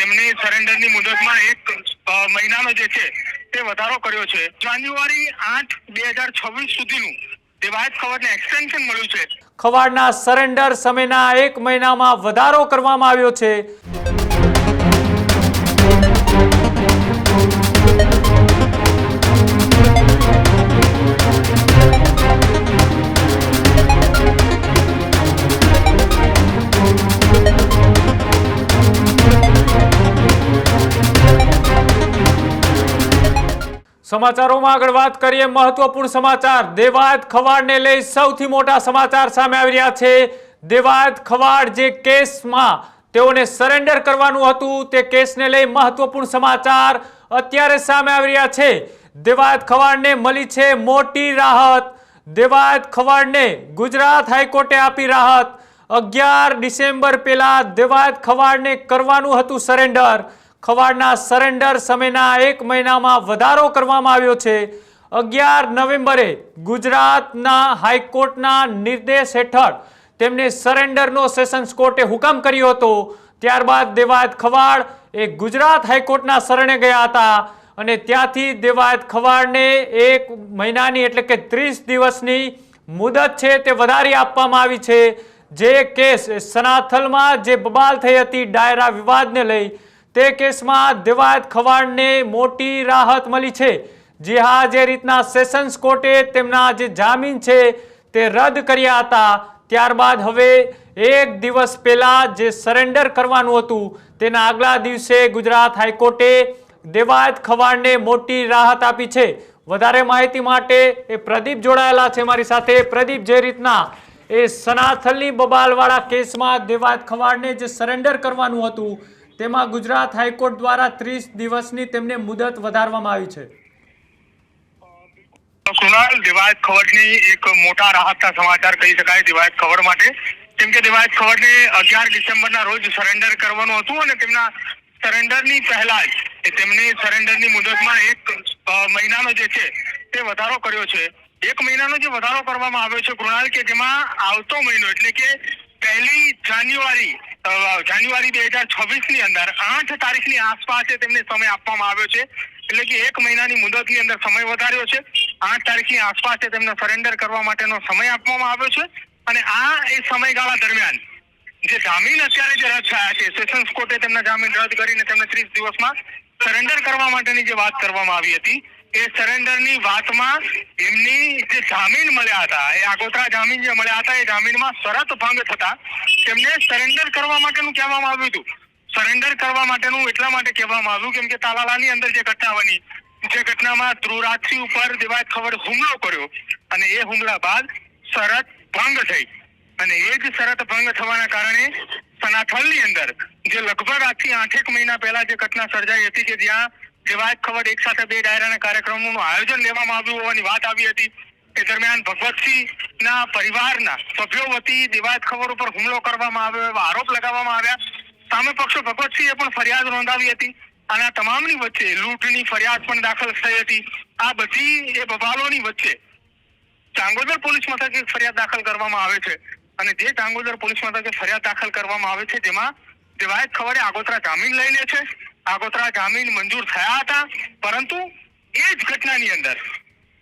તેમની સરેન્ડરની મુદતમાં એક મહિનાનો જે છે તે વધારો કર્યો છે. જાન્યુઆરી આઠ, બે હજાર છવ્વીસ સુધીનું દેવાયત ખબરને એક્સટેન્શન મળ્યું છે. ખવાડના સરેન્ડર સમયના એક મહિનામાં વધારો કરવામાં આવ્યો છે. સમાચારોમાં આગળ વાત કરીએ મહત્વપૂર્ણ સમાચાર. દેવાયત ખવાડને લઈ સૌથી મોટા સમાચાર સામે આવી રહ્યા છે. દેવાયત ખવાડ જે કેસમાં તેઓને સરેન્ડર કરવાનું હતું, તે કેસને લઈ મહત્વપૂર્ણ સમાચાર અત્યારે સામે આવી રહ્યા છે. દેવાયત ખવાડને મળી છે મોટી રાહત. દેવાયત ખવાડને ગુજરાત હાઈકોર્ટે આપી રાહત. અગિયાર ડિસેમ્બર પહેલા દેવાયત ખવાડને કરવાનું હતું સરેન્ડર ખવાડના સરેન્ડર સમયના એક મહિનામાં વધારો કરવામાં આવ્યો છે. અગિયાર નવેમ્બરે ગુજરાતના હાઈકોર્ટના નિર્દેશ હેઠળ તેમને સરેન્ડરનો સેશન્સ કોર્ટે હુકમ કર્યો હતો. ત્યારબાદ દેવાયત ખવાડ એ ગુજરાત હાઈકોર્ટના શરણે ગયા હતા અને ત્યાંથી દેવાયત ખવાડને એક મહિનાની એટલે કે ત્રીસ દિવસની મુદત છે તે વધારી આપવામાં આવી છે. જે કેસ સનાથલમાં જે બબાલ થઈ હતી, ડાયરા વિવાદને લઈ તે કેસમાં દેવાયત ખવાડને મોટી રાહત મળી છે. જે હા જે રીતના સેશન્સ કોર્ટે તેમના જે જામીન છે તે રદ કર્યા હતા. ત્યારબાદ હવે એક દિવસ પહેલા જે સરેન્ડર કરવાનું હતું, તેના આગલા દિવસે ગુજરાત હાઈકોર્ટે દેવાયત ખવાડને મોટી રાહત આપી છે. વધારે માહિતી માટે એ પ્રદીપ જોડાયેલા છે મારી સાથે. પ્રદીપ, જે રીતના એ સનાથલની બબાલવાળા કેસમાં દેવાયત ખવાડને જે સરેન્ડર કરવાનું હતું તેમાં ગુજરાત હાઈકોર્ટ દ્વારા ત્રીસ દિવસની તેમને મુદત વધારવામાં આવી છે. કૃણાલ દિવાયત ખવડની એક મોટા રાહતના સમાચાર કહી શકાય, દિવાયત ખવડ માટે. કેમ કે દિવાયત ખવડને અગિયાર ડિસેમ્બરના રોજ સરેન્ડર કરવાનું હતું અને તેમના સરેન્ડરની પહેલા જ તેમની સરેન્ડરની મુદતમાં એક મહિનાનો જે છે, તે વધારો કર્યો છે. એક મહિનાનો જે વધારો કરવામાં આવ્યો છે કૃણાલ, કે જેમાં આવતો મહિનો એટલે કે પહેલી જાન્યુઆરી જાન્યુઆરી બે હજાર છવ્વીસની અંદર, આઠ તારીખની આસપાસ તેમને સમય આપવામાં આવ્યો છે, એટલે કે એક મહિનાની મુદતની અંદર સમય વધાર્યો છે, આઠ તારીખની આસપાસ તેમને સરેન્ડર કરવા માટેનો સમય આપવામાં આવ્યો છે, અને આ એ સમયગાળા દરમિયાન જે જામીન અત્યારે જે રદ થયા છે, સેશન્સ કોર્ટે તેમના જામીન રદ કરીને તેમને ત્રીસ દિવસમાં સરેન્ડર કરવા માટેની જે વાત કરવામાં આવી હતી એ સરેન્ડરની વાતમાં એમની જે જામીન મળ્યા હતા, એ આગોતરા જામીન જે મળ્યા હતા, એ જામીનમાં શરત ભંગ થતા તેમને સરેન્ડર કરવા માટેનું કહેવામાં આવ્યું હતું. સરેન્ડર કરવા માટેનું એટલા માટે કહેવામાં આવ્યું, કેમ કે તાલાલાની અંદર જે ઘટના બની, જે ઘટનામાં ધ્રુવરાજસિંહ ઉપર દેવાયત ખબર હુમલો કર્યો અને એ હુમલા બાદ શરત ભંગ થઈ. અને એ જ શરત ભંગ થવાના કારણે સનાથલની અંદર જે લગભગ આજથી આઠેક મહિના પહેલા જે ઘટના સર્જાઈ હતી કે જ્યાં દેવાયત ખબર એક સાથે બે ડાયરાના કાર્યક્રમોનું આયોજન લેવામાં આવ્યું હોવાની વાત આવી હતી. એ દરમિયાન ભગવતસિંહ ના પરિવારના સભ્યો વતી દેવાયત ખબર ઉપર હુમલો કરવામાં આવ્યો એવા આરોપ લગાવવામાં આવ્યા. સામે પક્ષો ભગવતસિંહે પણ ફરિયાદ નોંધાવી હતી. અને આ તમામની વચ્ચે લૂંટની ફરિયાદ પણ દાખલ થઈ હતી. આ બધી એ બબાલોની વચ્ચે ચાંગોદર પોલીસ મથકે ફરિયાદ દાખલ કરવામાં આવે છે. અને જે ચાંગોદર પોલીસ મથકે ફરિયાદ દાખલ કરવામાં આવે છે, જેમાં દેવાયત ખબરે આગોતરા જામીન લઈ લે છે. આગોતરા જામીન મંજૂર થયા હતા, પરંતુ એ જ ઘટનાની અંદર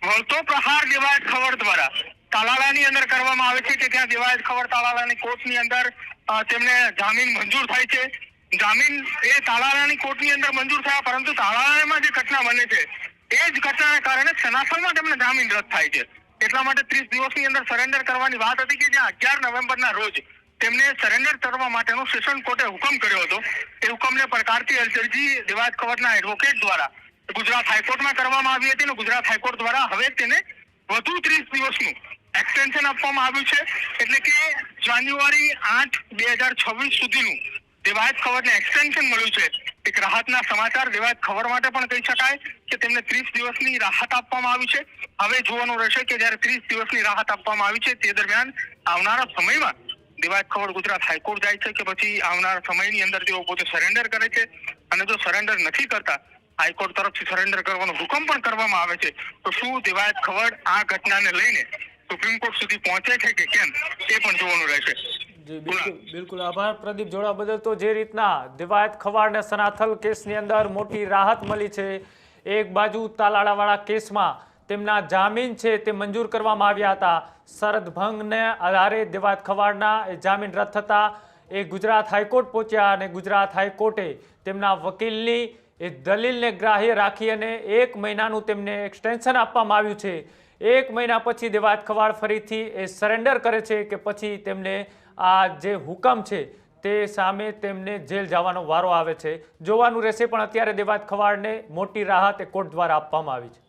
વળતો પ્રહાર દેવાયત ખબર દ્વારા તાલાલાની અંદર કરવામાં આવે છે કે ત્યાં દેવાયત ખબર તાલાલાની કોર્ટની અંદર તેમને જામીન મંજૂર થાય છે. જામીન એ તાલાલાની કોર્ટની અંદર મંજૂર થયા, પરંતુ તાલાલામાં જે ઘટના બને છે, એ જ ઘટનાને કારણે સનાથલમાં તેમને જામીન રદ થાય છે. એટલા માટે ત્રીસ દિવસની અંદર સરેન્ડર કરવાની વાત હતી કે જ્યાં અગિયાર નવેમ્બરના રોજ તેમને સરેન્ડર કરવા માટેનો સેશન કોર્ટે હુકમ કર્યો હતો. એ હુકમને પડકારતી અરજી દેવાયત કવરના એડવોકેટ દ્વારા ગુજરાત હાઈકોર્ટમાં કરવામાં આવી હતી અને ગુજરાત હાઈકોર્ટ દ્વારા હવે તેને વધુ ત્રીસ દિવસનું એક્સટેન્શન આપવામાં આવ્યું છે. એટલે કે જાન્યુઆરી આઠ બે હજાર છવ્વીસ સુધીનું દેવાયત ખબરને એક્સટેન્શન મળ્યું છે. એક રાહતના સમાચાર દેવાયત ખબર માટે પણ કહી શકાય કે તેમને ત્રીસ દિવસની રાહત આપવામાં આવી છે. હવે જોવાનું રહેશે કે જ્યારે ત્રીસ દિવસની રાહત આપવામાં આવી છે તે દરમિયાન આવનારા સમયમાં દેવાયત ખબર ગુજરાત હાઈકોર્ટ જાય છે કે પછી આવનારા સમયની અંદર તેઓ પોતે સરેન્ડર કરે છે? અને જો સરેન્ડર નથી કરતા હાઈકોર્ટ તરફથી સરેન્ડર કરવાનો હુકમ પણ કરવામાં આવે છે તો શું દિવાયત ખબર આ ઘટનાને લઈને સુપ્રીમ કોર્ટ સુધી પહોંચે છે કે કેમ? તે પણ જોવાનું રહેશે. બિલકુલ આભાર પ્રદીપ જોડા બદલ. તો જે રીતના દિવાયત ખવાડને સનાથલ કેસની અંદર મોટી રાહત મળી છે એક બાજુ તાલાળાવાળા કેસમાં તેમના જામીન છે તે મંજૂર કરવામાં આવ્યા હતા. શરદ ભંગને આધારે દિવાયત ખવાડના જામીન રદ થતા એ ગુજરાત હાઈકોર્ટ પહોંચ્યા અને ગુજરાત હાઈકોર્ટે તેમના વકીલની એ દલીલને ગ્રાહ્ય રાખી અને એક મહિનાનું તેમને એક્સટેન્શન આપવામાં આવ્યું છે. એક મહિના પછી દેવાયત ખવાડ ફરીથી એ સરેન્ડર કરે છે કે પછી તેમને આ જે હુકમ છે તે સામે તેમને જેલ જવાનો વારો આવે છે. જોવાનું રહેશે પણ અત્યારે દેવાયત ખવાડને મોટી રાહત એ કોર્ટ દ્વારા આપવામાં આવી છે.